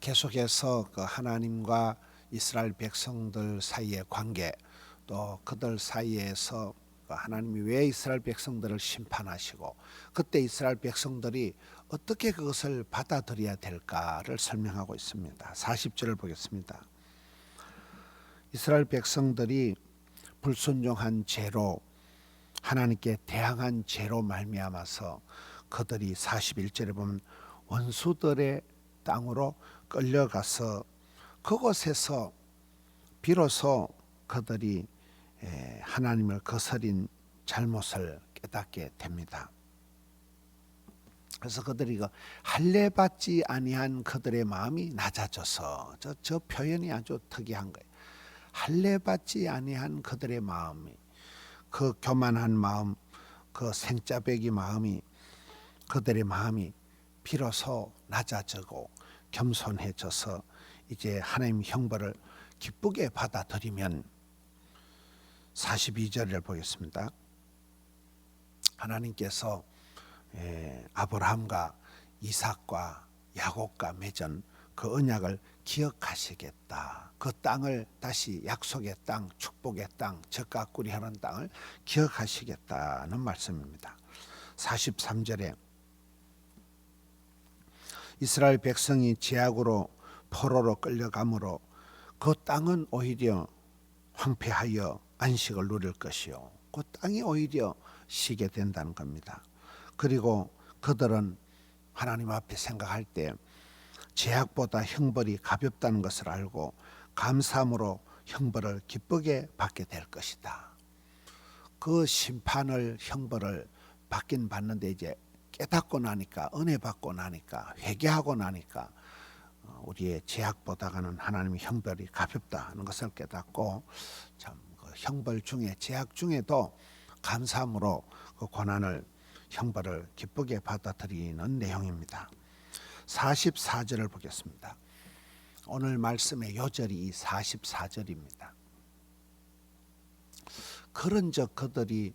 계속해서 그 하나님과 이스라엘 백성들 사이의 관계 또 그들 사이에서 그 하나님이 왜 이스라엘 백성들을 심판하시고 그때 이스라엘 백성들이 어떻게 그것을 받아들여야 될까를 설명하고 있습니다. 40절을 보겠습니다. 이스라엘 백성들이 불순종한 죄로 하나님께 대항한 죄로 말미암아서 그들이 41절에 보면 원수들의 땅으로 끌려가서 그곳에서 비로소 그들이 하나님을 거스린 잘못을 깨닫게 됩니다. 그래서 그들이 그 할례 받지 아니한 그들의 마음이 낮아져서 저, 저 표현이 아주 특이한 거예요. 할례 받지 아니한 그들의 마음이 그 교만한 마음, 그 생짜배기 마음이 그들의 마음이 비로소 낮아지고 겸손해져서 이제 하나님 형벌을 기쁘게 받아들이면 42절을 보겠습니다. 하나님께서 예, 아브라함과 이삭과 야곱과 맺은 그 언약을 기억하시겠다. 그 땅을 다시 약속의 땅, 축복의 땅, 적가꾸리 하는 땅을 기억하시겠다는 말씀입니다. 43절에 이스라엘 백성이 제약으로 포로로 끌려가므로 그 땅은 오히려 황폐하여 안식을 누릴 것이요. 그 땅이 오히려 쉬게 된다는 겁니다. 그리고 그들은 하나님 앞에 생각할 때 제약보다 형벌이 가볍다는 것을 알고 감사함으로 형벌을 기쁘게 받게 될 것이다. 그 심판을 형벌을 받긴 받는데 이제 깨닫고 나니까 은혜 받고 나니까 회개하고 나니까 어, 우리의 제약보다가는 하나님의 형벌이 가볍다 하는 것을 깨닫고 참 그 형벌 중에 제약 중에도 감사함으로 그 고난을 형벌을 기쁘게 받아들이는 내용입니다. 44절을 보겠습니다. 오늘 말씀의 요절이 이 44절입니다. 그런즉 그들이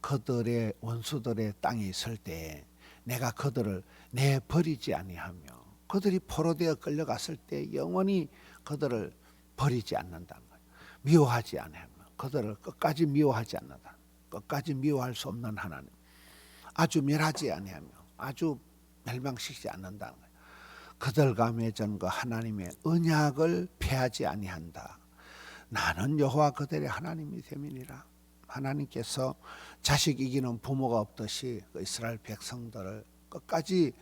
그들의 원수들의 땅에 있을 때 내가 그들을 내 버리지 아니하며 그들이 포로되어 끌려갔을 때 영원히 그들을 버리지 않는다는 거예요. 미워하지 아니하며 그들을 끝까지 미워하지 않는다. 끝까지 미워할 수 없는 하나님. 아주 멸하지 아니하며 아주 멸망시키지 않는다는 거예요. 그들과 맺은 그 하나님의 언약을 폐하지 아니한다. 나는 여호와 그들의 하나님이 됨이니라. 하나님께서 자식 이기는 부모가 없듯이 그 이스라엘 백성들을 끝까지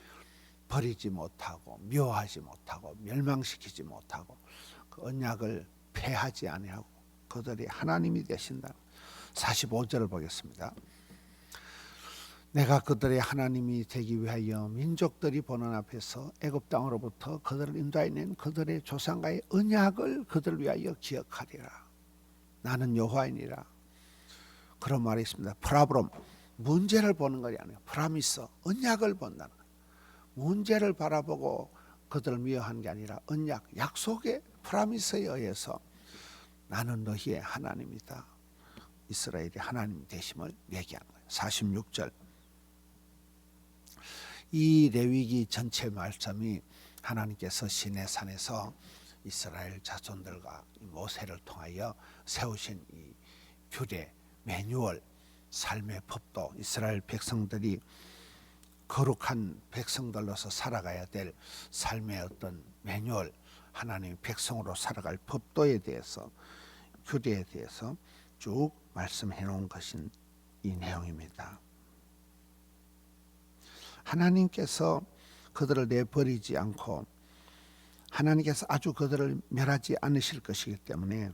버리지 못하고 미워하지 못하고 멸망시키지 못하고 그 언약을 폐하지 아니하고 그들이 하나님이 되신다. 45절을 보겠습니다. 내가 그들의 하나님이 되기 위하여 민족들이 보는 앞에서 애굽 땅으로부터 그들을 인도하여 그들의 조상과의 언약을 그들 위하여 기억하리라. 나는 여호와이니라. 그런 말이 있습니다. 프라브롬 문제를 보는 것이 아니에요. 프라미스 언약을 본다는 거예요. 문제를 바라보고 그들을 미워하는 게 아니라 언약 약속의 프라미스에 의해서 나는 너희의 하나님이다. 이스라엘이 하나님 되심을 얘기하는 거예요. 46절 이 레위기 전체 말씀이 하나님께서 시내 산에서 이스라엘 자손들과 모세를 통하여 세우신 이 규례 매뉴얼 삶의 법도 이스라엘 백성들이 거룩한 백성들로서 살아가야 될 삶의 어떤 매뉴얼 하나님 백성으로 살아갈 법도에 대해서 규례에 대해서 쭉 말씀해 놓은 것인 이 내용입니다. 하나님께서 그들을 내버리지 않고 하나님께서 아주 그들을 멸하지 않으실 것이기 때문에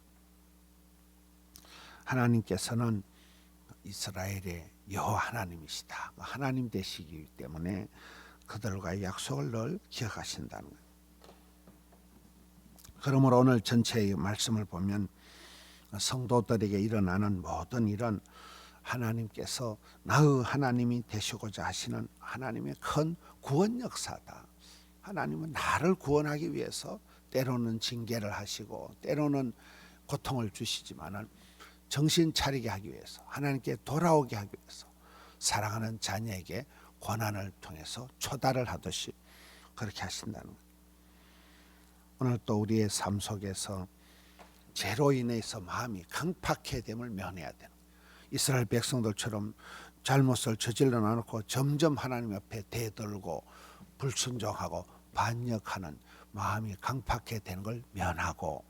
하나님께서는 이스라엘의 여호와 하나님이시다. 하나님 되시기 때문에 그들과의 약속을 늘 기억하신다는 거예요. 그러므로 오늘 전체의 말씀을 보면 성도들에게 일어나는 모든 일은 하나님께서 나의 하나님이 되시고자 하시는 하나님의 큰 구원 역사다. 하나님은 나를 구원하기 위해서 때로는 징계를 하시고 때로는 고통을 주시지만은 정신 차리게 하기 위해서 하나님께 돌아오게 하기 위해서 사랑하는 자녀에게 고난을 통해서 초달을 하듯이 그렇게 하신다는 거예요. 오늘 또 우리의 삶 속에서 죄로 인해서 마음이 강팍해됨을 면해야 되는 이스라엘 백성들처럼 잘못을 저질러 놔놓고 점점 하나님 앞에 대들고 불순종하고 반역하는 마음이 강팍해 되는 걸 면하고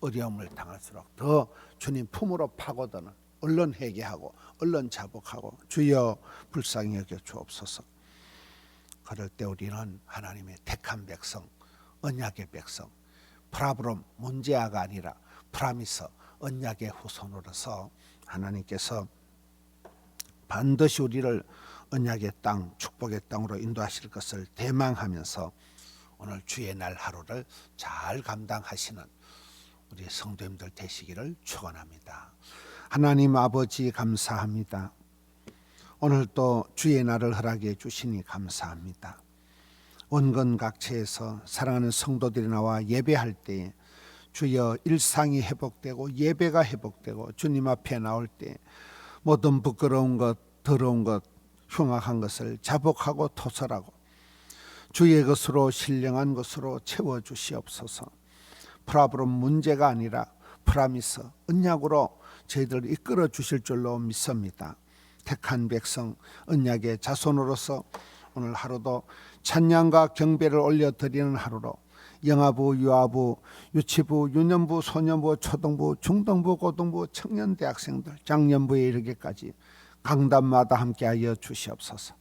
어려움을 당할수록 더 주님 품으로 파고드는 얼른 회개하고 얼른 자복하고 주여 불쌍히 여겨 주옵소서. 그럴 때 우리는 하나님의 택한 백성, 언약의 백성, 프라브롬 문제아가 아니라 프라미스 언약의 후손으로서 하나님께서 반드시 우리를 언약의 땅, 축복의 땅으로 인도하실 것을 대망하면서 오늘 주의 날 하루를 잘 감당하시는 우리 성도님들 되시기를 축원합니다. 하나님 아버지 감사합니다. 오늘 또 주의 날을 허락해 주시니 감사합니다. 원건각체에서 사랑하는 성도들이 나와 예배할 때 주여 일상이 회복되고 예배가 회복되고 주님 앞에 나올 때 모든 부끄러운 것, 더러운 것, 흉악한 것을 자복하고 토설하고 주의 것으로 신령한 것으로 채워 주시옵소서. 프라브론 문제가 아니라 프라미스 언약으로 저희들을 이끌어 주실 줄로 믿습니다. 택한 백성 언약의 자손으로서 오늘 하루도 찬양과 경배를 올려 드리는 하루로 영아부, 유아부, 유치부, 유년부, 소년부, 초등부, 중등부, 고등부, 청년 대학생들, 장년부에 이르기까지 강단마다 함께하여 주시옵소서.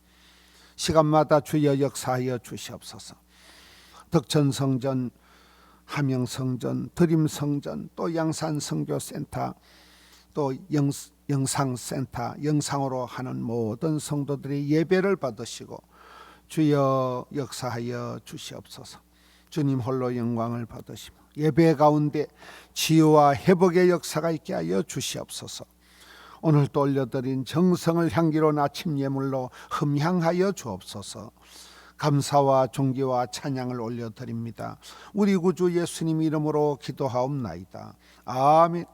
시간마다 주여 역사하여 주시옵소서. 덕천성전, 함영성전, 드림성전, 또 양산성교센터, 또 영, 영상센터, 영상으로 하는 모든 성도들이 예배를 받으시고 주여 역사하여 주시옵소서. 주님 홀로 영광을 받으시며 예배 가운데 치유와 회복의 역사가 있게 하여 주시옵소서. 오늘 또 올려드린 정성을 향기로 아침 예물로 흠향하여 주옵소서. 감사와 존귀와 찬양을 올려드립니다. 우리 구주 예수님 이름으로 기도하옵나이다. 아멘.